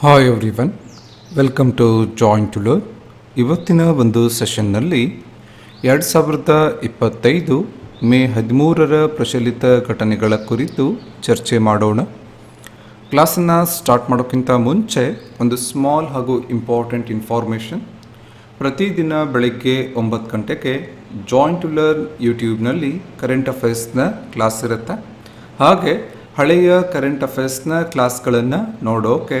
Hi everyone welcome to join to learn ಇವತ್ತಿನ ಒಂದು ಸೆಷನ್ನಲ್ಲಿ ಎರಡು ಸಾವಿರದ ಇಪ್ಪತ್ತೈದು ಮೇ ಹದಿಮೂರರ ಪ್ರಚಲಿತ ಘಟನೆಗಳ ಕುರಿತು ಚರ್ಚೆ ಮಾಡೋಣ. ಕ್ಲಾಸನ್ನು ಸ್ಟಾರ್ಟ್ ಮಾಡೋಕ್ಕಿಂತ ಮುಂಚೆ ಒಂದು ಸ್ಮಾಲ್ ಹಾಗೂ ಇಂಪಾರ್ಟೆಂಟ್ ಇನ್ಫಾರ್ಮೇಷನ್ ಪ್ರತಿದಿನ ಬೆಳಗ್ಗೆ ಒಂಬತ್ತು ಗಂಟೆಗೆ ಜಾಯಿಂಟ್ ಟು ಲರ್ ಯೂಟ್ಯೂಬ್ನಲ್ಲಿ ಕರೆಂಟ್ ಅಫೇರ್ಸ್ನ ಕ್ಲಾಸ್ ಇರುತ್ತೆ. ಹಾಗೆ ಹಳೆಯ ಕರೆಂಟ್ ಅಫೇರ್ಸ್ನ ಕ್ಲಾಸ್ಗಳನ್ನು ನೋಡೋಕೆ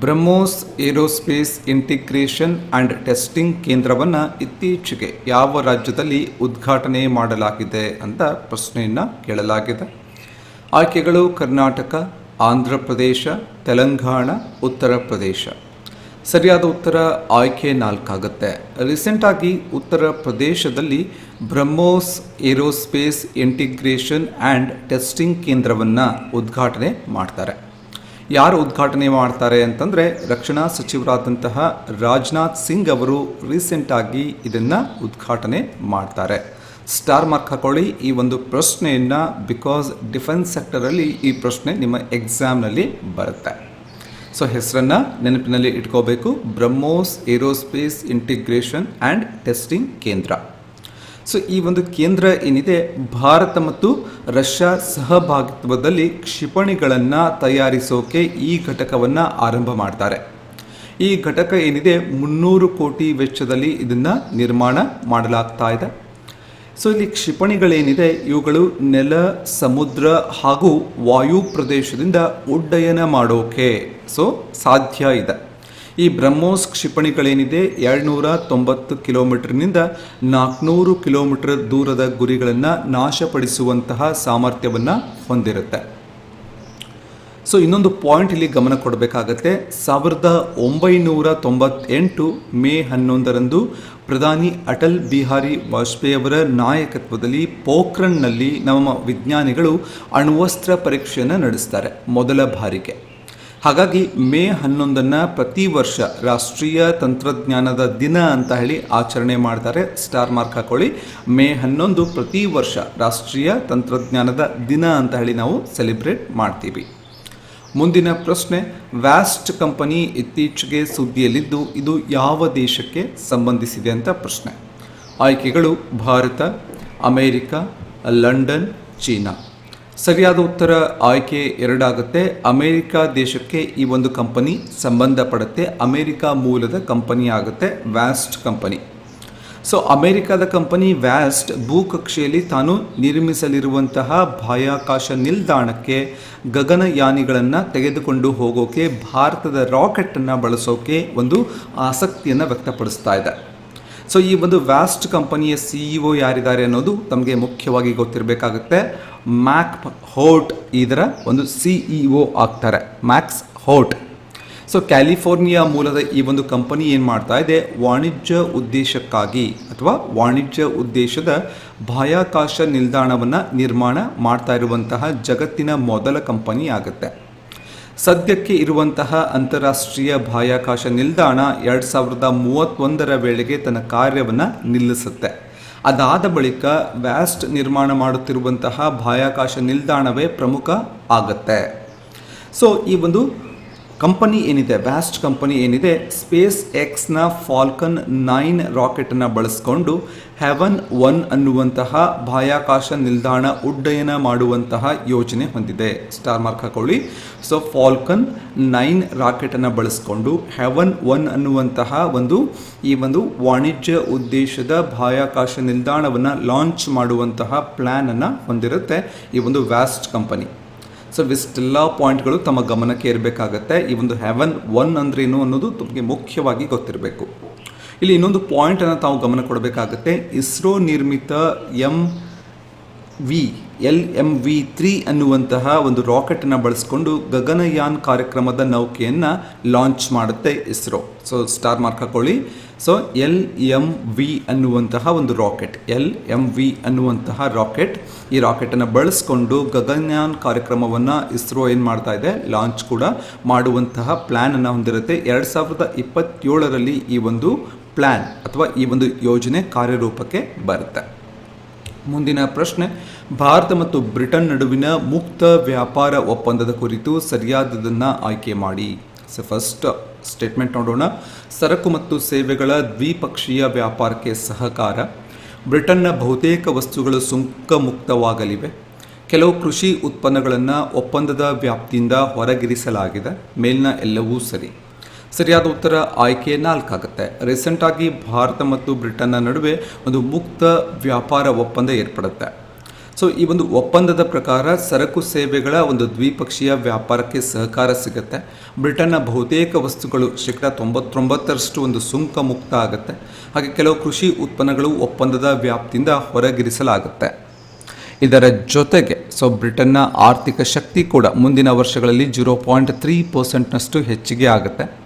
BrahMos aerospace integration and testing ಕೇಂದ್ರವನ್ನು ಇತ್ತೀಚೆಗೆ ಯಾವ ರಾಜ್ಯದಲ್ಲಿ ಉದ್ಘಾಟನೆ ಮಾಡಲಾಗಿದೆ ಅಂತ ಪ್ರಶ್ನೆಯನ್ನು ಕೇಳಲಾಗಿದೆ. ಆಯ್ಕೆಗಳು ಕರ್ನಾಟಕ, ಆಂಧ್ರ ಪ್ರದೇಶ, ತೆಲಂಗಾಣ, ಉತ್ತರ ಪ್ರದೇಶ. ಸರಿಯಾದ ಉತ್ತರ ಆಯ್ಕೆ ನಾಲ್ಕಾಗುತ್ತೆ. ರೀಸೆಂಟಾಗಿ ಉತ್ತರ ಪ್ರದೇಶದಲ್ಲಿ BrahMos aerospace integration and testing ಕೇಂದ್ರವನ್ನು ಉದ್ಘಾಟನೆ ಮಾಡ್ತಾರೆ. ಯಾರು ಉದ್ಘಾಟನೆ ಮಾಡ್ತಾರೆ ಅಂತಂದರೆ ರಕ್ಷಣಾ ಸಚಿವರಾದಂತಹ ರಾಜನಾಥ್ ಸಿಂಗ್ ಅವರು ರೀಸೆಂಟಾಗಿ ಇದನ್ನು ಉದ್ಘಾಟನೆ ಮಾಡ್ತಾರೆ. ಸ್ಟಾರ್ ಮಾರ್ಕ್ ಹಾಕೊಳ್ಳಿ. ಈ ಒಂದು ಪ್ರಶ್ನೆಯನ್ನು ಬಿಕಾಸ್ ಡಿಫೆನ್ಸ್ ಸೆಕ್ಟರಲ್ಲಿ ಈ ಪ್ರಶ್ನೆ ನಿಮ್ಮ ಎಕ್ಸಾಮ್ನಲ್ಲಿ ಬರುತ್ತೆ. ಸೊ ಹೆಸರನ್ನು ನೆನಪಿನಲ್ಲಿ ಇಟ್ಕೋಬೇಕು. BrahMos aerospace integration and testing ಕೇಂದ್ರ ಸೊ ಈ ಒಂದು ಕೇಂದ್ರ ಏನಿದೆ, ಭಾರತ ಮತ್ತು ರಷ್ಯಾ ಸಹಭಾಗಿತ್ವದಲ್ಲಿ ಕ್ಷಿಪಣಿಗಳನ್ನು ತಯಾರಿಸೋಕೆ ಈ ಘಟಕವನ್ನು ಆರಂಭ ಮಾಡ್ತಾರೆ. ಈ ಘಟಕ ಏನಿದೆ, ಮುನ್ನೂರು ಕೋಟಿ ವೆಚ್ಚದಲ್ಲಿ ಇದನ್ನು ನಿರ್ಮಾಣ ಮಾಡಲಾಗ್ತಾ ಇದೆ. ಸೊ ಇಲ್ಲಿ ಕ್ಷಿಪಣಿಗಳೇನಿದೆ, ಇವುಗಳು ನೆಲ, ಸಮುದ್ರ ಹಾಗೂ ವಾಯು ಪ್ರದೇಶದಿಂದ ಉಡ್ಡಯನ ಮಾಡೋಕೆ ಸೊ ಸಾಧ್ಯ ಇದೆ. ಈ ಬ್ರಹ್ಮೋಸ್ ಕ್ಷಿಪಣಿಗಳೇನಿದೆ, ಎರಡುನೂರ ತೊಂಬತ್ತು ಕಿಲೋಮೀಟರ್ನಿಂದ ನಾಲ್ಕುನೂರು ಕಿಲೋಮೀಟರ್ ದೂರದ ಗುರಿಗಳನ್ನು ನಾಶಪಡಿಸುವಂತಹ ಸಾಮರ್ಥ್ಯವನ್ನು ಹೊಂದಿರುತ್ತೆ. ಸೊ ಇನ್ನೊಂದು ಪಾಯಿಂಟ್ ಇಲ್ಲಿ ಗಮನ ಕೊಡಬೇಕಾಗತ್ತೆ. ಸಾವಿರದ ಒಂಬೈನೂರ ತೊಂಬತ್ತೆಂಟು ಮೇ ಹನ್ನೊಂದರಂದು ಪ್ರಧಾನಿ ಅಟಲ್ ಬಿಹಾರಿ ವಾಜಪೇಯಿ ಅವರ ನಾಯಕತ್ವದಲ್ಲಿ ಪೋಖ್ರನ್ನಲ್ಲಿ ನಮ್ಮ ವಿಜ್ಞಾನಿಗಳು ಅಣ್ವಸ್ತ್ರ ಪರೀಕ್ಷೆಯನ್ನು ನಡೆಸ್ತಾರೆ ಮೊದಲ ಬಾರಿಗೆ. ಹಾಗಾಗಿ ಮೇ ಹನ್ನೊಂದನ್ನು ಪ್ರತಿ ವರ್ಷ ರಾಷ್ಟ್ರೀಯ ತಂತ್ರಜ್ಞಾನದ ದಿನ ಅಂತ ಹೇಳಿ ಆಚರಣೆ ಮಾಡ್ತಾರೆ. ಸ್ಟಾರ್ ಮಾರ್ಕ್ ಹಾಕೊಳ್ಳಿ. ಮೇ ಹನ್ನೊಂದು ಪ್ರತಿ ವರ್ಷ ರಾಷ್ಟ್ರೀಯ ತಂತ್ರಜ್ಞಾನದ ದಿನ ಅಂತ ಹೇಳಿ ನಾವು ಸೆಲೆಬ್ರೇಟ್ ಮಾಡ್ತೀವಿ. ಮುಂದಿನ ಪ್ರಶ್ನೆ, ವ್ಯಾಸ್ಟ್ ಕಂಪನಿ ಇತ್ತೀಚೆಗೆ ಸುದ್ದಿಯಲ್ಲಿದ್ದು ಇದು ಯಾವ ದೇಶಕ್ಕೆ ಸಂಬಂಧಿಸಿದೆ ಅಂತ ಪ್ರಶ್ನೆ. ಆಯ್ಕೆಗಳು, ಭಾರತ, ಅಮೇರಿಕಾ, ಲಂಡನ್, ಚೀನಾ. ಸರಿಯಾದ ಉತ್ತರ ಆಯ್ಕೆ ಎರಡಾಗುತ್ತೆ. ಅಮೇರಿಕ ದೇಶಕ್ಕೆ ಈ ಒಂದು ಕಂಪನಿ ಸಂಬಂಧಪಡುತ್ತೆ. ಅಮೇರಿಕ ಮೂಲದ ಕಂಪನಿ ಆಗುತ್ತೆ, ವ್ಯಾಸ್ಟ್ ಕಂಪನಿ. ಸೊ ಅಮೆರಿಕದ ಕಂಪನಿ ವ್ಯಾಸ್ಟ್ ಭೂಕಕ್ಷೆಯಲ್ಲಿ ತಾನು ನಿರ್ಮಿಸಲಿರುವಂತಹ ಬಾಹ್ಯಾಕಾಶ ನಿಲ್ದಾಣಕ್ಕೆ ಗಗನಯಾನಿಗಳನ್ನು ತೆಗೆದುಕೊಂಡು ಹೋಗೋಕೆ, ಭಾರತದ ರಾಕೆಟನ್ನು ಬಳಸೋಕೆ ಒಂದು ಆಸಕ್ತಿಯನ್ನು ವ್ಯಕ್ತಪಡಿಸ್ತಾ ಇದೆ. ಸೊ ಈ ಒಂದು ವ್ಯಾಸ್ಟ್ ಕಂಪನಿಯ ಸಿಇಒ ಯಾರಿದ್ದಾರೆ ಅನ್ನೋದು ತಮಗೆ ಮುಖ್ಯವಾಗಿ ಗೊತ್ತಿರಬೇಕಾಗುತ್ತೆ. ಮ್ಯಾಕ್ ಹೋಟ್ ಇದರ ಒಂದು ಸಿಇಒ ಆಗ್ತಾರೆ. ಮ್ಯಾಕ್ಸ್ ಹೋಟ್ ಸೊ ಕ್ಯಾಲಿಫೋರ್ನಿಯಾ ಮೂಲದ ಈ ಒಂದು ಕಂಪನಿ ಏನು ಮಾಡ್ತಾ ಇದೆ? ವಾಣಿಜ್ಯ ಉದ್ದೇಶಕ್ಕಾಗಿ ಅಥವಾ ವಾಣಿಜ್ಯ ಉದ್ದೇಶದ ಬಾಹ್ಯಾಕಾಶ ನಿಲ್ದಾಣವನ್ನು ನಿರ್ಮಾಣ ಮಾಡ್ತಾ ಇರುವಂತಹ ಜಗತ್ತಿನ ಮೊದಲ ಕಂಪನಿ ಆಗುತ್ತೆ. ಸದ್ಯಕ್ಕೆ ಇರುವಂತಹ ಅಂತಾರಾಷ್ಟ್ರೀಯ ಬಾಹ್ಯಾಕಾಶ ನಿಲ್ದಾಣ ಎರಡು ಸಾವಿರದ ಮೂವತ್ತೊಂದರ ವೇಳೆಗೆ ತನ್ನ ಕಾರ್ಯವನ್ನು ನಿಲ್ಲಿಸುತ್ತೆ. ಅದಾದ ಬಳಿಕ ವ್ಯಾಸ್ಟ್ ನಿರ್ಮಾಣ ಮಾಡುತ್ತಿರುವಂತಹ ಬಾಹ್ಯಾಕಾಶ ನಿಲ್ದಾಣವೇ ಪ್ರಮುಖ ಆಗುತ್ತೆ. ಸೊ ಈ ಒಂದು ಕಂಪನಿ ಏನಿದೆ ವ್ಯಾಸ್ಟ್ ಕಂಪನಿ ಏನಿದೆ ಸ್ಪೇಸ್ ಎಕ್ಸ್ನ ಫಾಲ್ಕನ್ ನೈನ್ ರಾಕೆಟನ್ನು ಬಳಸಿಕೊಂಡು ಹೆವನ್ ಒನ್ ಅನ್ನುವಂತಹ ಬಾಹ್ಯಾಕಾಶ ನಿಲ್ದಾಣ ಉಡ್ಡಯನ ಮಾಡುವಂತಹ ಯೋಜನೆ ಹೊಂದಿದೆ. ಸ್ಟಾರ್ ಮಾರ್ಕ್ ಹಾಕೊಳ್ಳಿ. ಸೊ ಫಾಲ್ಕನ್ ನೈನ್ ರಾಕೆಟನ್ನು ಬಳಸಿಕೊಂಡು ಹೆವನ್ ಒನ್ ಅನ್ನುವಂತಹ ಒಂದು, ಈ ಒಂದು ವಾಣಿಜ್ಯ ಉದ್ದೇಶದ ಬಾಹ್ಯಾಕಾಶ ನಿಲ್ದಾಣವನ್ನು ಲಾಂಚ್ ಮಾಡುವಂತಹ ಪ್ಲ್ಯಾನನ್ನು ಹೊಂದಿರುತ್ತೆ ಈ ಒಂದು ವ್ಯಾಸ್ಟ್ ಕಂಪನಿ. ಸೊ ಇಷ್ಟೆಲ್ಲ ಪಾಯಿಂಟ್ಗಳು ತಮ್ಮ ಗಮನಕ್ಕೆ ಇರಬೇಕಾಗತ್ತೆ. ಈ ಒಂದು ಹೆವನ್ ಒನ್ ಅಂದ್ರೇನು ಅನ್ನೋದು ತಮಗೆ ಮುಖ್ಯವಾಗಿ ಗೊತ್ತಿರಬೇಕು. ಇಲ್ಲಿ ಇನ್ನೊಂದು ಪಾಯಿಂಟನ್ನು ತಾವು ಗಮನ ಕೊಡಬೇಕಾಗತ್ತೆ. ಇಸ್ರೋ ನಿರ್ಮಿತ M V L M V three ಅನ್ನುವಂತಹ ಒಂದು ರಾಕೆಟನ್ನು ಬಳಸಿಕೊಂಡು ಗಗನಯಾನ್ ಕಾರ್ಯಕ್ರಮದ ನೌಕೆಯನ್ನು ಲಾಂಚ್ ಮಾಡುತ್ತೆ ಇಸ್ರೋ. ಸೊ ಸ್ಟಾರ್ ಮಾರ್ಕ್ ಹಾಕೊಳ್ಳಿ. ಸೊ ಎಲ್ ಎಂ ವಿ ಅನ್ನುವಂತಹ ಒಂದು ರಾಕೆಟ್. ಎಲ್ ಎಂ ವಿ ಅನ್ನುವಂತಹ ರಾಕೆಟ್. ಈ ರಾಕೆಟನ್ನು ಬಳಸಿಕೊಂಡು ಗಗನಯಾನ್ ಕಾರ್ಯಕ್ರಮವನ್ನು ಇಸ್ರೋ ಏನು ಮಾಡ್ತಾ ಇದೆ? ಲಾಂಚ್ ಕೂಡ ಮಾಡುವಂತಹ ಪ್ಲ್ಯಾನನ್ನು ಹೊಂದಿರುತ್ತೆ. ಎರಡು ಸಾವಿರದ ಇಪ್ಪತ್ತೇಳರಲ್ಲಿ ಈ ಒಂದು ಪ್ಲ್ಯಾನ್ ಅಥವಾ ಈ ಒಂದು ಯೋಜನೆ ಕಾರ್ಯರೂಪಕ್ಕೆ ಬರುತ್ತೆ. ಮುಂದಿನ ಪ್ರಶ್ನೆ, ಭಾರತ ಮತ್ತು ಬ್ರಿಟನ್ ನಡುವಿನ ಮುಕ್ತ ವ್ಯಾಪಾರ ಒಪ್ಪಂದದ ಕುರಿತು ಸರಿಯಾದದನ್ನು ಆಯ್ಕೆ ಮಾಡಿ. ಸೊ ಫಸ್ಟ್ ಸ್ಟೇಟ್ಮೆಂಟ್ ನೋಡೋಣ. ಸರಕು ಮತ್ತು ಸೇವೆಗಳ ದ್ವಿಪಕ್ಷೀಯ ವ್ಯಾಪಾರಕ್ಕೆ ಸಹಕಾರ. ಬ್ರಿಟನ್ನ ಬಹುತೇಕ ವಸ್ತುಗಳು ಸುಂಕ ಮುಕ್ತವಾಗಲಿವೆ ಕೆಲವು ಕೃಷಿ ಉತ್ಪನ್ನಗಳನ್ನು ಒಪ್ಪಂದದ ವ್ಯಾಪ್ತಿಯಿಂದ ಹೊರಗಿರಿಸಲಾಗಿದೆ. ಮೇಲಿನ ಎಲ್ಲವೂ ಸರಿ. ಸರಿಯಾದ ಉತ್ತರ ಆಯ್ಕೆ ನಾಲ್ಕಾಗುತ್ತೆ. ರೀಸೆಂಟಾಗಿ ಭಾರತ ಮತ್ತು ಬ್ರಿಟನ್ನ ನಡುವೆ ಒಂದು ಮುಕ್ತ ವ್ಯಾಪಾರ ಒಪ್ಪಂದ ಏರ್ಪಡುತ್ತೆ. ಸೊ, ಈ ಒಂದು ಒಪ್ಪಂದದ ಪ್ರಕಾರ ಸರಕು ಸೇವೆಗಳ ಒಂದು ದ್ವಿಪಕ್ಷೀಯ ವ್ಯಾಪಾರಕ್ಕೆ ಸಹಕಾರ ಸಿಗುತ್ತೆ. ಬ್ರಿಟನ್ನ ಬಹುತೇಕ ವಸ್ತುಗಳು ಶೇಕಡ ತೊಂಬತ್ತೊಂಬತ್ತರಷ್ಟು ಒಂದು ಸುಂಕ ಮುಕ್ತ ಆಗುತ್ತೆ. ಹಾಗೆ ಕೆಲವು ಕೃಷಿ ಉತ್ಪನ್ನಗಳು ಒಪ್ಪಂದದ ವ್ಯಾಪ್ತಿಯಿಂದ ಹೊರಗಿರಿಸಲಾಗುತ್ತೆ. ಇದರ ಜೊತೆಗೆ, ಸೊ, ಬ್ರಿಟನ್ನ ಆರ್ಥಿಕ ಶಕ್ತಿ ಕೂಡ ಮುಂದಿನ ವರ್ಷಗಳಲ್ಲಿ ಜೀರೋ ಪಾಯಿಂಟ್ ತ್ರೀ ಪರ್ಸೆಂಟ್ನಷ್ಟು ಹೆಚ್ಚಿಗೆ ಆಗುತ್ತೆ.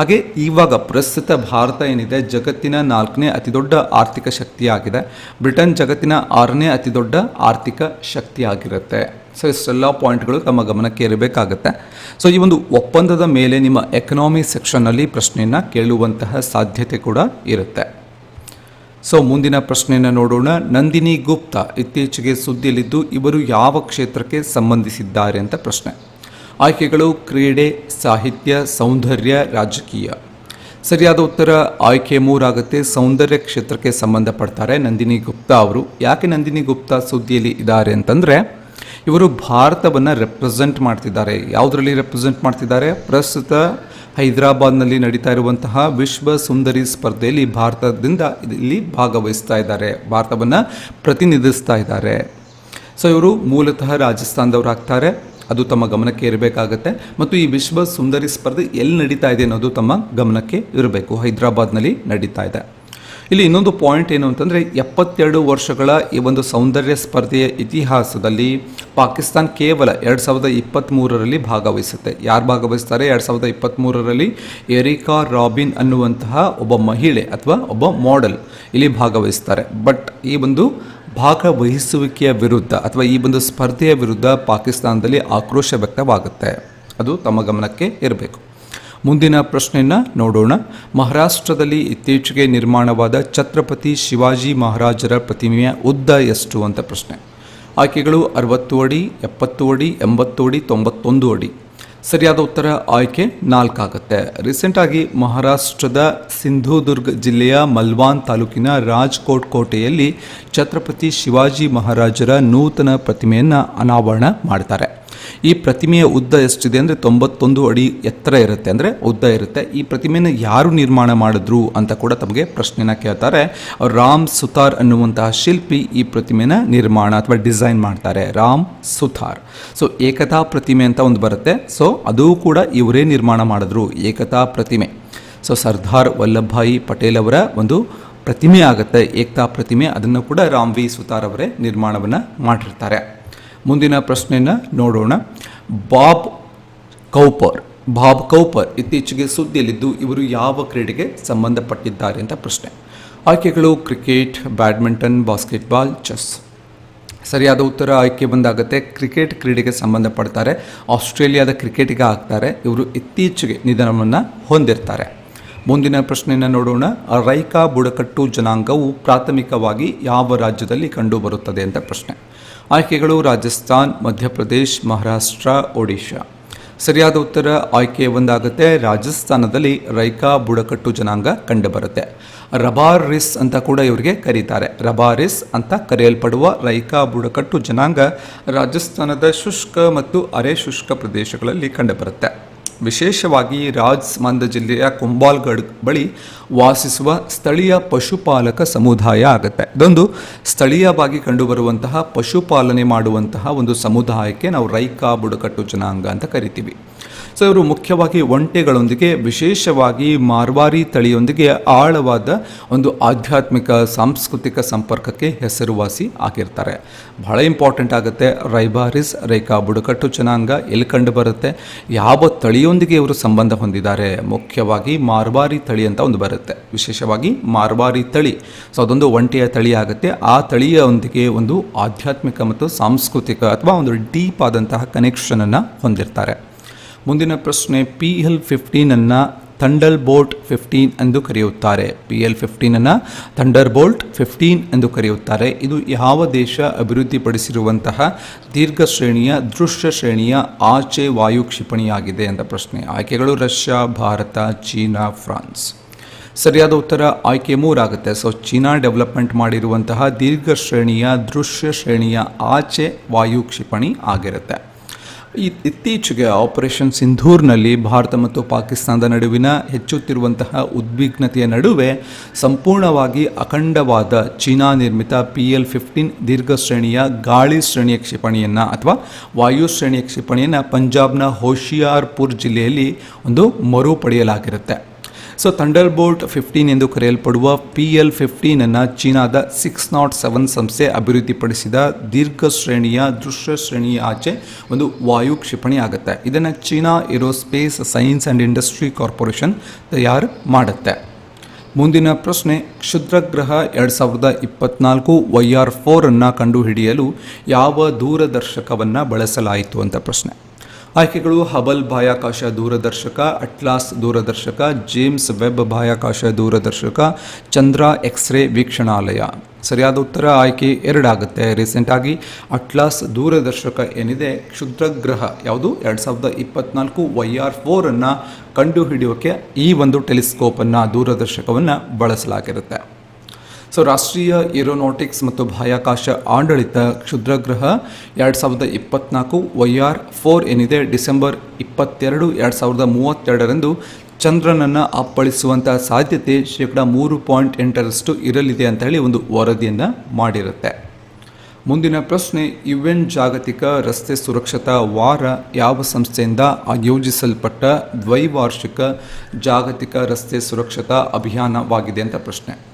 ಹಾಗೆ ಇವಾಗ ಪ್ರಸ್ತುತ ಭಾರತ ಏನಿದೆ, ಜಗತ್ತಿನ ನಾಲ್ಕನೇ ಅತಿದೊಡ್ಡ ಆರ್ಥಿಕ ಶಕ್ತಿಯಾಗಿದೆ. ಬ್ರಿಟನ್ ಜಗತ್ತಿನ ಆರನೇ ಅತಿದೊಡ್ಡ ಆರ್ಥಿಕ ಶಕ್ತಿಯಾಗಿರುತ್ತೆ. ಸೊ ಇಷ್ಟೆಲ್ಲ ಪಾಯಿಂಟ್ಗಳು ತಮ್ಮ ಗಮನಕ್ಕೆ ಇರಬೇಕಾಗುತ್ತೆ ಸೊ ಈ ಒಂದು ಒಪ್ಪಂದದ ಮೇಲೆ ನಿಮ್ಮ ಎಕನಾಮಿ ಸೆಕ್ಷನ್ನಲ್ಲಿ ಪ್ರಶ್ನೆಯನ್ನು ಕೇಳುವಂತಹ ಸಾಧ್ಯತೆ ಕೂಡ ಇರುತ್ತೆ. ಸೊ ಮುಂದಿನ ಪ್ರಶ್ನೆಯನ್ನು ನೋಡೋಣ. ನಂದಿನಿ ಗುಪ್ತಾ ಇತ್ತೀಚೆಗೆ ಸುದ್ದಿಯಲ್ಲಿದ್ದು ಇವರು ಯಾವ ಕ್ಷೇತ್ರಕ್ಕೆ ಸಂಬಂಧಿಸಿದ್ದಾರೆ ಅಂತ ಪ್ರಶ್ನೆ. ಆಯ್ಕೆಗಳು ಕ್ರೀಡೆ, ಸಾಹಿತ್ಯ, ಸೌಂದರ್ಯ, ರಾಜಕೀಯ. ಸರಿಯಾದ ಉತ್ತರ ಆಯ್ಕೆ ಮೂರಾಗುತ್ತೆ. ಸೌಂದರ್ಯ ಕ್ಷೇತ್ರಕ್ಕೆ ಸಂಬಂಧಪಡ್ತಾರೆ ನಂದಿನಿ ಗುಪ್ತಾ ಅವರು. ಯಾಕೆ ನಂದಿನಿ ಗುಪ್ತಾ ಸುದ್ದಿಯಲ್ಲಿ ಇದ್ದಾರೆ ಅಂತಂದರೆ, ಇವರು ಭಾರತವನ್ನು ರೆಪ್ರೆಸೆಂಟ್ ಮಾಡ್ತಿದ್ದಾರೆ. ಯಾವುದರಲ್ಲಿ ರೆಪ್ರೆಸೆಂಟ್ ಮಾಡ್ತಿದ್ದಾರೆ? ಪ್ರಸ್ತುತ ಹೈದರಾಬಾದ್ನಲ್ಲಿ ನಡೀತಾ ಇರುವಂತಹ ವಿಶ್ವ ಸುಂದರಿ ಸ್ಪರ್ಧೆಯಲ್ಲಿ ಭಾರತದಿಂದ ಇಲ್ಲಿ ಭಾಗವಹಿಸ್ತಾ ಇದ್ದಾರೆ. ಭಾರತವನ್ನು ಪ್ರತಿನಿಧಿಸ್ತಾ ಇದ್ದಾರೆ. ಸೊ, ಇವರು ಮೂಲತಃ ರಾಜಸ್ಥಾನದವ್ರು ಆಗ್ತಾರೆ ಅದು ತಮ್ಮ ಗಮನಕ್ಕೆ ಇರಬೇಕಾಗತ್ತೆ. ಮತ್ತು ಈ ವಿಶ್ವ ಸುಂದರಿ ಸ್ಪರ್ಧೆ ಎಲ್ಲಿ ನಡೀತಾ ಇದೆ ಅನ್ನೋದು ತಮ್ಮ ಗಮನಕ್ಕೆ ಇರಬೇಕು. ಹೈದರಾಬಾದ್ನಲ್ಲಿ ನಡೀತಾ ಇದೆ. ಇಲ್ಲಿ ಇನ್ನೊಂದು ಪಾಯಿಂಟ್ ಏನು ಅಂತಂದರೆ ಎಪ್ಪತ್ತೆರಡು ವರ್ಷಗಳ ಈ ಒಂದು ಸೌಂದರ್ಯ ಸ್ಪರ್ಧೆಯ ಇತಿಹಾಸದಲ್ಲಿ ಪಾಕಿಸ್ತಾನ್ ಕೇವಲ ಎರಡು ಸಾವಿರದ ಇಪ್ಪತ್ತ್ಮೂರರಲ್ಲಿ ಭಾಗವಹಿಸುತ್ತೆ. ಯಾರು ಭಾಗವಹಿಸ್ತಾರೆ? ಎರಡು ಸಾವಿರದ ಇಪ್ಪತ್ತ್ಮೂರರಲ್ಲಿ ಎರಿಕಾ ರಾಬಿನ್ ಅನ್ನುವಂತಹ ಒಬ್ಬ ಮಹಿಳೆ ಅಥವಾ ಒಬ್ಬ ಮಾಡೆಲ್ ಇಲ್ಲಿ ಭಾಗವಹಿಸ್ತಾರೆ. ಬಟ್ ಈ ಒಂದು ಭಾಗವಹಿಸುವಿಕೆಯ ವಿರುದ್ಧ ಅಥವಾ ಈ ಒಂದು ಸ್ಪರ್ಧೆಯ ವಿರುದ್ಧ ಪಾಕಿಸ್ತಾನದಲ್ಲಿ ಆಕ್ರೋಶ ವ್ಯಕ್ತವಾಗುತ್ತೆ. ಅದು ತಮ್ಮ ಗಮನಕ್ಕೆ ಇರಬೇಕು. ಮುಂದಿನ ಪ್ರಶ್ನೆಯನ್ನು ನೋಡೋಣ. ಮಹಾರಾಷ್ಟ್ರದಲ್ಲಿ ಇತ್ತೀಚೆಗೆ ನಿರ್ಮಾಣವಾದ ಛತ್ರಪತಿ ಶಿವಾಜಿ ಮಹಾರಾಜರ ಪ್ರತಿಮೆಯ ಉದ್ದ ಎಷ್ಟು ಅಂತ ಪ್ರಶ್ನೆ. ಆಯ್ಕೆಗಳು ಅರವತ್ತು ಅಡಿ, ಎಪ್ಪತ್ತು ಅಡಿ, ಎಂಬತ್ತು ಅಡಿ, ತೊಂಬತ್ತೊಂದು ಅಡಿ. ಸರಿಯಾದ ಉತ್ತರ ಆಯ್ಕೆ ನಾಲ್ಕಾಗುತ್ತೆ. ರೀಸೆಂಟಾಗಿ ಮಹಾರಾಷ್ಟ್ರದ ಸಿಂಧುದುರ್ಗ್ ಜಿಲ್ಲೆಯ ಮಲ್ವಾನ್ ತಾಲೂಕಿನ ರಾಜ್ಕೋಟ್ ಕೋಟೆಯಲ್ಲಿ ಛತ್ರಪತಿ ಶಿವಾಜಿ ಮಹಾರಾಜರ ನೂತನ ಪ್ರತಿಮೆಯನ್ನು ಅನಾವರಣ ಮಾಡ್ತಾರೆ. ಈ ಪ್ರತಿಮೆಯ ಉದ್ದ ಎಷ್ಟಿದೆ ಅಂದರೆ ತೊಂಬತ್ತೊಂದು ಅಡಿ ಎತ್ತರ ಇರುತ್ತೆ. ಅಂದರೆ ಉದ್ದ ಇರುತ್ತೆ. ಈ ಪ್ರತಿಮೆಯನ್ನು ಯಾರು ನಿರ್ಮಾಣ ಮಾಡಿದ್ರು ಅಂತ ಕೂಡ ತಮಗೆ ಪ್ರಶ್ನೆನ ಕೇಳ್ತಾರೆ. ರಾಮ್ ಸುತಾರ್ ಅನ್ನುವಂತಹ ಶಿಲ್ಪಿ ಈ ಪ್ರತಿಮೆನ ನಿರ್ಮಾಣ ಅಥವಾ ಡಿಸೈನ್ ಮಾಡ್ತಾರೆ. ರಾಮ್ ಸುತಾರ್. ಸೊ, ಏಕತಾ ಪ್ರತಿಮೆ ಅಂತ ಒಂದು ಬರುತ್ತೆ. ಸೊ, ಅದು ಕೂಡ ಇವರೇ ನಿರ್ಮಾಣ ಮಾಡಿದ್ರು. ಏಕತಾ ಪ್ರತಿಮೆ. ಸೊ, ಸರ್ದಾರ್ ವಲ್ಲಭಭಾಯಿ ಪಟೇಲ್ ಅವರ ಒಂದು ಪ್ರತಿಮೆ ಆಗುತ್ತೆ. ಏಕತಾ ಪ್ರತಿಮೆ. ಅದನ್ನು ಕೂಡ ರಾಮ್ ವಿ ಸುತಾರ್ ಅವರೇ ನಿರ್ಮಾಣವನ್ನು ಮಾಡಿರ್ತಾರೆ. ಮುಂದಿನ ಪ್ರಶ್ನೆಯನ್ನು ನೋಡೋಣ. ಬಾಬ್ ಕೌಪರ್ ಬಾಬ್ ಕೌಪರ್ ಇತ್ತೀಚೆಗೆ ಸುದ್ದಿಯಲ್ಲಿದ್ದು ಇವರು ಯಾವ ಕ್ರೀಡೆಗೆ ಸಂಬಂಧಪಟ್ಟಿದ್ದಾರೆ ಅಂತ ಪ್ರಶ್ನೆ. ಆಯ್ಕೆಗಳು ಕ್ರಿಕೆಟ್, ಬ್ಯಾಡ್ಮಿಂಟನ್, ಬಾಸ್ಕೆಟ್ಬಾಲ್, ಚೆಸ್. ಸರಿಯಾದ ಉತ್ತರ ಆಯ್ಕೆ ಬಂದಾಗುತ್ತೆ. ಕ್ರಿಕೆಟ್ ಕ್ರೀಡೆಗೆ ಸಂಬಂಧಪಡ್ತಾರೆ. ಆಸ್ಟ್ರೇಲಿಯಾದ ಕ್ರಿಕೆಟಿಗೆ ಆಗ್ತಾರೆ. ಇವರು ಇತ್ತೀಚೆಗೆ ನಿಧನವನ್ನು ಹೊಂದಿರ್ತಾರೆ. ಮುಂದಿನ ಪ್ರಶ್ನೆಯನ್ನು ನೋಡೋಣ. ರೈಕಾ ಬುಡಕಟ್ಟು ಜನಾಂಗವು ಪ್ರಾಥಮಿಕವಾಗಿ ಯಾವ ರಾಜ್ಯದಲ್ಲಿ ಕಂಡುಬರುತ್ತದೆ ಅಂತ ಪ್ರಶ್ನೆ. ಆಯ್ಕೆಗಳು ರಾಜಸ್ಥಾನ್, ಮಧ್ಯಪ್ರದೇಶ್, ಮಹಾರಾಷ್ಟ್ರ, ಒಡಿಶಾ. ಸರಿಯಾದ ಉತ್ತರ ಆಯ್ಕೆ ಒಂದಾಗುತ್ತೆ. ರಾಜಸ್ಥಾನದಲ್ಲಿ ರೈಕಾ ಬುಡಕಟ್ಟು ಜನಾಂಗ ಕಂಡುಬರುತ್ತೆ. ರಬಾರಿಸ್ ಅಂತ ಕೂಡ ಇವರಿಗೆ ಕರೀತಾರೆ. ರಬಾರಿಸ್ ಅಂತ ಕರೆಯಲ್ಪಡುವ ರೈಕಾ ಬುಡಕಟ್ಟು ಜನಾಂಗ ರಾಜಸ್ಥಾನದ ಶುಷ್ಕ ಮತ್ತು ಅರೆ ಶುಷ್ಕ ಪ್ರದೇಶಗಳಲ್ಲಿ ಕಂಡುಬರುತ್ತೆ. ವಿಶೇಷವಾಗಿ ರಾಜಸ್ಮಾಂದ ಜಿಲ್ಲೆಯ ಕುಂಬಾಲ್ಗಢ್ ಬಳಿ ವಾಸಿಸುವ ಸ್ಥಳೀಯ ಪಶುಪಾಲಕ ಸಮುದಾಯ ಆಗುತ್ತೆ. ಇದೊಂದು ಸ್ಥಳೀಯವಾಗಿ ಕಂಡುಬರುವಂತಹ ಪಶುಪಾಲನೆ ಮಾಡುವಂತಹ ಒಂದು ಸಮುದಾಯಕ್ಕೆ ನಾವು ರೈಕಾ ಬುಡಕಟ್ಟು ಜನಾಂಗ ಅಂತ ಕರಿತೀವಿ. ಸೊ ಇವರು ಮುಖ್ಯವಾಗಿ ಒಂಟೆಗಳೊಂದಿಗೆ, ವಿಶೇಷವಾಗಿ ಮಾರ್ವಾರಿ ತಳಿಯೊಂದಿಗೆ ಆಳವಾದ ಒಂದು ಆಧ್ಯಾತ್ಮಿಕ, ಸಾಂಸ್ಕೃತಿಕ ಸಂಪರ್ಕಕ್ಕೆ ಹೆಸರುವಾಸಿ ಆಗಿರ್ತಾರೆ. ಬಹಳ ಇಂಪಾರ್ಟೆಂಟ್ ಆಗುತ್ತೆ. ರೈಬಾರಿಸ್, ರೇಖಾ ಬುಡಕಟ್ಟು ಜನಾಂಗ ಎಲ್ಲಿ ಕಂಡು ಬರುತ್ತೆ? ಯಾವ ತಳಿಯೊಂದಿಗೆ ಇವರು ಸಂಬಂಧ ಹೊಂದಿದ್ದಾರೆ? ಮುಖ್ಯವಾಗಿ ಮಾರ್ವಾರಿ ತಳಿ ಅಂತ ಒಂದು ಬರುತ್ತೆ. ವಿಶೇಷವಾಗಿ ಮಾರ್ವಾರಿ ತಳಿ. ಸೊ ಅದೊಂದು ಒಂಟೆಯ ತಳಿ ಆಗುತ್ತೆ. ಆ ತಳಿಯೊಂದಿಗೆ ಒಂದು ಆಧ್ಯಾತ್ಮಿಕ ಮತ್ತು ಸಾಂಸ್ಕೃತಿಕ ಅಥವಾ ಒಂದು ಡೀಪ್ ಆದಂತಹ ಕನೆಕ್ಷನ್ ಅನ್ನು ಹೊಂದಿರ್ತಾರೆ. ಮುಂದಿನ ಪ್ರಶ್ನೆ ಪಿ ಎಲ್ ಫಿಫ್ಟೀನನ್ನು ಥಂಡರ್ ಬೋಲ್ಟ್ ಫಿಫ್ಟೀನ್ ಎಂದು ಕರೆಯುತ್ತಾರೆ. ಪಿ ಎಲ್ ಫಿಫ್ಟೀನನ್ನು ಥಂಡರ್ ಬೋಲ್ಟ್ ಫಿಫ್ಟೀನ್ ಎಂದು ಕರೆಯುತ್ತಾರೆ. ಇದು ಯಾವ ದೇಶ ಅಭಿವೃದ್ಧಿಪಡಿಸಿರುವಂತಹ ದೀರ್ಘ ಶ್ರೇಣಿಯ ದೃಶ್ಯ ಶ್ರೇಣಿಯ ಆಚೆ ವಾಯು ಕ್ಷಿಪಣಿಯಾಗಿದೆ ಅಂತ ಪ್ರಶ್ನೆ. ಆಯ್ಕೆಗಳು ರಷ್ಯಾ, ಭಾರತ, ಚೀನಾ, ಫ್ರಾನ್ಸ್. ಸರಿಯಾದ ಉತ್ತರ ಆಯ್ಕೆ ಮೂರಾಗುತ್ತೆ. ಸೊ ಚೀನಾ ಡೆವಲಪ್ಮೆಂಟ್ ಮಾಡಿರುವಂತಹ ದೀರ್ಘ ಶ್ರೇಣಿಯ ದೃಶ್ಯ ಶ್ರೇಣಿಯ ಆಚೆ ವಾಯು ಕ್ಷಿಪಣಿ ಆಗಿರುತ್ತೆ. ಇತ್ತೀಚೆಗೆ ಆಪರೇಷನ್ ಸಿಂಧೂರ್ನಲ್ಲಿ ಭಾರತ ಮತ್ತು ಪಾಕಿಸ್ತಾನದ ನಡುವಿನ ಹೆಚ್ಚುತ್ತಿರುವಂತಹ ಉದ್ವಿಗ್ನತೆಯ ನಡುವೆ ಸಂಪೂರ್ಣವಾಗಿ ಅಖಂಡವಾದ ಚೀನಾ ನಿರ್ಮಿತ ಪಿ ಎಲ್ ಫಿಫ್ಟೀನ್ ದೀರ್ಘ ಶ್ರೇಣಿಯ ಗಾಳಿ ಶ್ರೇಣಿಯ ಕ್ಷಿಪಣಿಯನ್ನು ಅಥವಾ ವಾಯು ಶ್ರೇಣಿಯ ಕ್ಷಿಪಣಿಯನ್ನು ಪಂಜಾಬ್ನ ಹೋಶಿಯಾರ್ಪುರ್ ಜಿಲ್ಲೆಯಲ್ಲಿ ಒಂದು ಮರುಪಡೆಯಲಾಗಿರುತ್ತೆ. ಸೊ ಥಂಡರ್ ಬೋಲ್ಟ್ ಫಿಫ್ಟೀನ್ ಎಂದು ಕರೆಯಲ್ಪಡುವ ಪಿ ಎಲ್ ಫಿಫ್ಟೀನನ್ನು ಚೀನಾದ ಸಿಕ್ಸ್ ನಾಟ್ ಸೆವೆನ್ ಸಂಸ್ಥೆ ಅಭಿವೃದ್ಧಿಪಡಿಸಿದ ದೀರ್ಘ ಶ್ರೇಣಿಯ, ದೃಶ್ಯ ಶ್ರೇಣಿಯ ಆಚೆ ಒಂದು ವಾಯು ಕ್ಷಿಪಣಿ ಆಗುತ್ತೆ. ಇದನ್ನು China aerospace science and industry corporation ತಯಾರು ಮಾಡುತ್ತೆ. ಮುಂದಿನ ಪ್ರಶ್ನೆ, ಕ್ಷುದ್ರಗ್ರಹ ಎರಡು ಸಾವಿರದ ಇಪ್ಪತ್ನಾಲ್ಕು ವೈ ಆರ್ ಫೋರನ್ನು ಕಂಡುಹಿಡಿಯಲು ಯಾವ ದೂರದರ್ಶಕವನ್ನು ಬಳಸಲಾಯಿತು ಅಂತ ಪ್ರಶ್ನೆ. ಆಯ್ಕೆಗಳು ಹಬಲ್ ಬಾಹ್ಯಾಕಾಶ ದೂರದರ್ಶಕ, ಅಟ್ಲಾಸ್ ದೂರದರ್ಶಕ, ಜೇಮ್ಸ್ ವೆಬ್ ಬಾಹ್ಯಾಕಾಶ ದೂರದರ್ಶಕ, ಚಂದ್ರ ಎಕ್ಸ್ರೇ ವೀಕ್ಷಣಾಲಯ. ಸರಿಯಾದ ಉತ್ತರ ಆಯ್ಕೆ ಎರಡಾಗುತ್ತೆ. ರೀಸೆಂಟಾಗಿ ಅಟ್ಲಾಸ್ ದೂರದರ್ಶಕ ಏನಿದೆ? ಕ್ಷುದ್ರಗ್ರಹ. ಯಾವುದು? ಎರಡು ಸಾವಿರದ ಇಪ್ಪತ್ನಾಲ್ಕು ವೈ ಆರ್ ಫೋರನ್ನು ಕಂಡುಹಿಡಿಯೋಕ್ಕೆ ಈ ಒಂದು ಟೆಲಿಸ್ಕೋಪನ್ನು ದೂರದರ್ಶಕವನ್ನು ಬಳಸಲಾಗಿರುತ್ತೆ. ಸೊ ರಾಷ್ಟ್ರೀಯ ಏರೋನಾಟಿಕ್ಸ್ ಮತ್ತು ಬಾಹ್ಯಾಕಾಶ ಆಡಳಿತ ಕ್ಷುದ್ರಗ್ರಹ ಎರಡು ಸಾವಿರದ ಇಪ್ಪತ್ನಾಲ್ಕು ವೈ ಆರ್ ಫೋರ್ ಏನಿದೆ, ಡಿಸೆಂಬರ್ ಇಪ್ಪತ್ತೆರಡು ಎರಡು ಸಾವಿರದ ಮೂವತ್ತೆರಡರಂದು ಚಂದ್ರನನ್ನು ಅಪ್ಪಳಿಸುವಂಥ ಸಾಧ್ಯತೆ ಶೇಕಡ ಮೂರು ಪಾಯಿಂಟ್ ಎಂಟರಷ್ಟು ಇರಲಿದೆ ಅಂತ ಹೇಳಿ ಒಂದು ವರದಿಯನ್ನು ಮಾಡಿರುತ್ತೆ. ಮುಂದಿನ ಪ್ರಶ್ನೆ, ಯುಎನ್ ಜಾಗತಿಕ ರಸ್ತೆ ಸುರಕ್ಷತಾ ವಾರ ಯಾವ ಸಂಸ್ಥೆಯಿಂದ ಆಯೋಜಿಸಲ್ಪಟ್ಟ ದ್ವೈವಾರ್ಷಿಕ ಜಾಗತಿಕ ರಸ್ತೆ ಸುರಕ್ಷತಾ ಅಭಿಯಾನವಾಗಿದೆ ಅಂತ ಪ್ರಶ್ನೆ.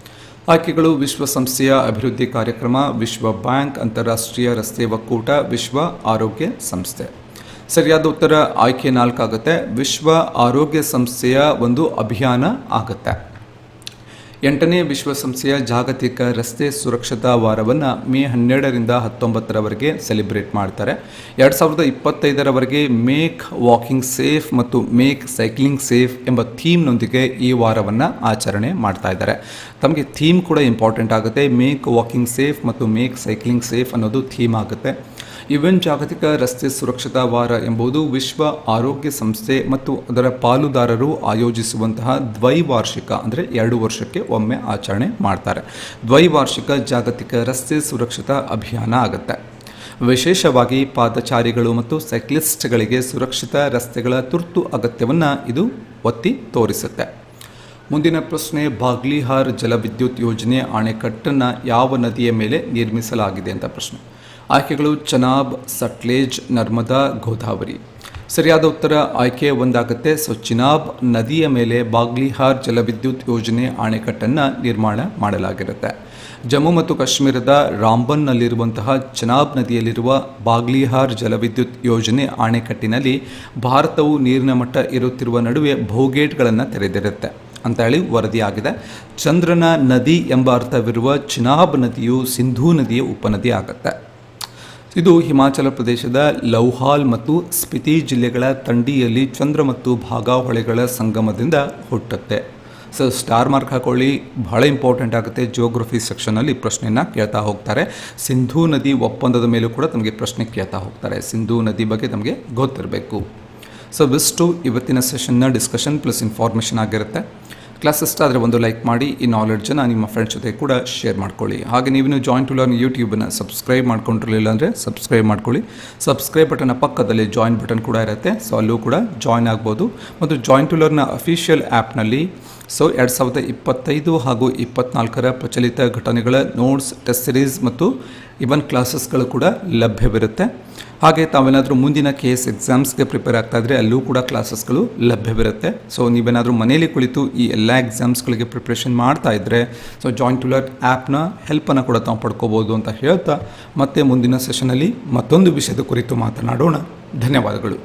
ಆಯ್ಕೆಗಳು ವಿಶ್ವಸಂಸ್ಥೆಯ ಅಭಿವೃದ್ಧಿ ಕಾರ್ಯಕ್ರಮ, ವಿಶ್ವ ಬ್ಯಾಂಕ್, ಅಂತಾರಾಷ್ಟ್ರೀಯ ರಸ್ತೆ ಒಕ್ಕೂಟ, ವಿಶ್ವ ಆರೋಗ್ಯ ಸಂಸ್ಥೆ. ಸರಿಯಾದ ಉತ್ತರ ಆಯ್ಕೆ ನಾಲ್ಕಾಗುತ್ತೆ. ವಿಶ್ವ ಆರೋಗ್ಯ ಸಂಸ್ಥೆಯ ಒಂದು ಅಭಿಯಾನ ಆಗುತ್ತೆ. ಎಂಟನೇ ವಿಶ್ವಸಂಸ್ಥೆಯ ಜಾಗತಿಕ ರಸ್ತೆ ಸುರಕ್ಷತಾ ವಾರವನ್ನು ಮೇ ಹನ್ನೆರಡರಿಂದ ಹತ್ತೊಂಬತ್ತರವರೆಗೆ ಸೆಲೆಬ್ರೇಟ್ ಮಾಡ್ತಾರೆ. ಎರಡು ಸಾವಿರದ ಇಪ್ಪತ್ತೈದರವರೆಗೆ ಮೇಕ್ ವಾಕಿಂಗ್ ಸೇಫ್ ಮತ್ತು ಮೇಕ್ ಸೈಕ್ಲಿಂಗ್ ಸೇಫ್ ಎಂಬ ಥೀಮ್ನೊಂದಿಗೆ ಈ ವಾರವನ್ನು ಆಚರಣೆ ಮಾಡ್ತಾ ಇದ್ದಾರೆ. ತಮಗೆ ಥೀಮ್ ಕೂಡ ಇಂಪಾರ್ಟೆಂಟ್ ಆಗುತ್ತೆ. ಮೇಕ್ ವಾಕಿಂಗ್ ಸೇಫ್ ಮತ್ತು ಮೇಕ್ ಸೈಕ್ಲಿಂಗ್ ಸೇಫ್ ಅನ್ನೋದು ಥೀಮ್ ಆಗುತ್ತೆ. ಯುಎನ್ ಜಾಗತಿಕ ರಸ್ತೆ ಸುರಕ್ಷತಾ ವಾರ ಎಂಬುದು ವಿಶ್ವ ಆರೋಗ್ಯ ಸಂಸ್ಥೆ ಮತ್ತು ಅದರ ಪಾಲುದಾರರು ಆಯೋಜಿಸುವಂತಹ ದ್ವೈವಾರ್ಷಿಕ, ಅಂದರೆ ಎರಡು ವರ್ಷಕ್ಕೆ ಒಮ್ಮೆ ಆಚರಣೆ ಮಾಡ್ತಾರೆ. ದ್ವೈವಾರ್ಷಿಕ ಜಾಗತಿಕ ರಸ್ತೆ ಸುರಕ್ಷತಾ ಅಭಿಯಾನ ಆಗುತ್ತೆ. ವಿಶೇಷವಾಗಿ ಪಾದಚಾರಿಗಳು ಮತ್ತು ಸೈಕ್ಲಿಸ್ಟ್ಗಳಿಗೆ ಸುರಕ್ಷಿತ ರಸ್ತೆಗಳ ತುರ್ತು ಅಗತ್ಯವನ್ನು ಇದು ಒತ್ತಿ ತೋರಿಸುತ್ತೆ. ಮುಂದಿನ ಪ್ರಶ್ನೆ, ಬಾಗ್ಲಿಹಾರ್ ಜಲವಿದ್ಯುತ್ ಯೋಜನೆ ಅಣೆಕಟ್ಟನ್ನು ಯಾವ ನದಿಯ ಮೇಲೆ ನಿರ್ಮಿಸಲಾಗಿದೆ ಅಂತ ಪ್ರಶ್ನೆ. ಆಯ್ಕೆಗಳು ಚನಾಬ್, ಸಟ್ಲೇಜ್, ನರ್ಮದಾ, ಗೋದಾವರಿ. ಸರಿಯಾದ ಉತ್ತರ, ಆಯ್ಕೆ ಒಂದಾಗುತ್ತೆ. ಸೊ, ಚಿನಾಬ್ ನದಿಯ ಮೇಲೆ ಬಾಗ್ಲಿಹಾರ್ ಜಲವಿದ್ಯುತ್ ಯೋಜನೆ ಅಣೆಕಟ್ಟನ್ನು ನಿರ್ಮಾಣ ಮಾಡಲಾಗಿರುತ್ತೆ. ಜಮ್ಮು ಮತ್ತು ಕಾಶ್ಮೀರದ ರಾಂಬನ್ನಲ್ಲಿರುವಂತಹ ಚನಾಬ್ ನದಿಯಲ್ಲಿರುವ ಬಾಗ್ಲಿಹಾರ್ ಜಲವಿದ್ಯುತ್ ಯೋಜನೆ ಅಣೆಕಟ್ಟಿನಲ್ಲಿ ಭಾರತವು ನೀರಿನ ಮಟ್ಟ ಇರುತ್ತಿರುವ ನಡುವೆ ಬಹುಗೇಟ್ಗಳನ್ನು ತೆರೆದಿರುತ್ತೆ. ಅಂತ ಹೇಳಿ ವರದಿಯಾಗಿದೆ. ಚಂದ್ರನ ನದಿ ಎಂಬ ಅರ್ಥವಿರುವ ಚಿನಾಬ್ ನದಿಯು ಸಿಂಧೂ ನದಿಯ ಉಪನದಿ ಆಗುತ್ತೆ. ಇದು ಹಿಮಾಚಲ ಪ್ರದೇಶದ ಲೌಹಾಲ್ ಮತ್ತು ಸ್ಪಿತಿ ಜಿಲ್ಲೆಗಳ ತಂಡಿಯಲ್ಲಿ ಚಂದ್ರ ಮತ್ತು ಭಾಗಾ ಹೊಳೆಗಳ ಸಂಗಮದಿಂದ ಹುಟ್ಟುತ್ತೆ. ಸೊ, ಸ್ಟಾರ್ ಮಾರ್ಕ್ ಹಾಕೊಳ್ಳಿ. ಬಹಳ ಇಂಪಾರ್ಟೆಂಟ್ ಆಗುತ್ತೆ. ಜಿಯೋಗ್ರಫಿ ಸೆಕ್ಷನಲ್ಲಿ ಪ್ರಶ್ನೆಯನ್ನು ಕೇಳ್ತಾ ಹೋಗ್ತಾರೆ. ಸಿಂಧೂ ನದಿ ಒಪ್ಪಂದದ ಮೇಲೂ ಕೂಡ ತಮಗೆ ಪ್ರಶ್ನೆ ಕೇಳ್ತಾ ಹೋಗ್ತಾರೆ. ಸಿಂಧೂ ನದಿ ಬಗ್ಗೆ ನಮಗೆ ಗೊತ್ತಿರಬೇಕು. ಸೊ ಬೆಸ್ಟು ಇವತ್ತಿನ ಸೆಷನ್ನ ಡಿಸ್ಕಷನ್ ಪ್ಲಸ್ ಇನ್ಫಾರ್ಮೇಷನ್ ಆಗಿರುತ್ತೆ. ಕ್ಲಾಸ್ ಇಷ್ಟ ಆದರೆ ಒಂದು ಲೈಕ್ ಮಾಡಿ ಈ ನಾಲೆಡ್ಜನ್ನು ನಿಮ್ಮ ಫ್ರೆಂಡ್ಸ್ ಜೊತೆ ಕೂಡ ಶೇರ್ ಮಾಡ್ಕೊಳ್ಳಿ. ಹಾಗೆ ನೀವು ಜಾಯಿನ್ ಟು ಲರ್ನ್ ಯೂಟ್ಯೂಬನ್ನು ಸಬ್ಸ್ಕ್ರೈಬ್ ಮಾಡ್ಕೊಂಡಿರಲಿಲ್ಲ ಅಂದರೆ ಸಬ್ಸ್ಕ್ರೈಬ್ ಮಾಡ್ಕೊಳ್ಳಿ. ಸಬ್ಸ್ಕ್ರೈಬ್ ಬಟನ್ನ ಪಕ್ಕದಲ್ಲಿ ಜಾಯಿನ್ ಬಟನ್ ಕೂಡ ಇರುತ್ತೆ. ಸೊ ಅಲ್ಲೂ ಕೂಡ ಜಾಯಿನ್ ಆಗ್ಬೋದು. ಮತ್ತು ಜಾಯಿನ್ ಟು ಲರ್ನ ಅಫಿಷಿಯಲ್ ಆ್ಯಪ್ನಲ್ಲಿ ಸೊ ಎರಡು ಸಾವಿರದ ಇಪ್ಪತ್ತೈದು ಹಾಗೂ ಇಪ್ಪತ್ನಾಲ್ಕರ ಪ್ರಚಲಿತ ಘಟನೆಗಳ ನೋಟ್ಸ್, ಟೆಸ್ಟ್ ಸಿರೀಸ್ ಮತ್ತು ಇವನ್ ಕ್ಲಾಸಸ್ಗಳು ಕೂಡ ಲಭ್ಯವಿರುತ್ತೆ. ಹಾಗೆ ತಾವೇನಾದರೂ ಮುಂದಿನ ಕೆ ಎಸ್ ಎಕ್ಸಾಮ್ಸ್ಗೆ ಪ್ರಿಪೇರ್ ಆಗ್ತಾ ಇದ್ರೆ ಅಲ್ಲೂ ಕೂಡ ಕ್ಲಾಸಸ್ಗಳು ಲಭ್ಯವಿರುತ್ತೆ. ಸೊ ನೀವೇನಾದರೂ ಮನೆಯಲ್ಲಿ ಕುಳಿತು ಈ ಎಲ್ಲ ಎಕ್ಸಾಮ್ಸ್ಗಳಿಗೆ ಪ್ರಿಪ್ರೇಷನ್ ಮಾಡ್ತಾ ಇದ್ದರೆ ಸೊ ಜಾಯಿಂಟ್ ಟು ಲರ್ನ್ ಆ್ಯಪ್ನ ಹೆಲ್ಪನ್ನು ಕೂಡ ತಾವು ಪಡ್ಕೋಬೋದು ಅಂತ ಹೇಳ್ತಾ ಮತ್ತೆ ಮುಂದಿನ ಸೆಷನಲ್ಲಿ ಮತ್ತೊಂದು ವಿಷಯದ ಕುರಿತು ಮಾತನಾಡೋಣ. ಧನ್ಯವಾದಗಳು.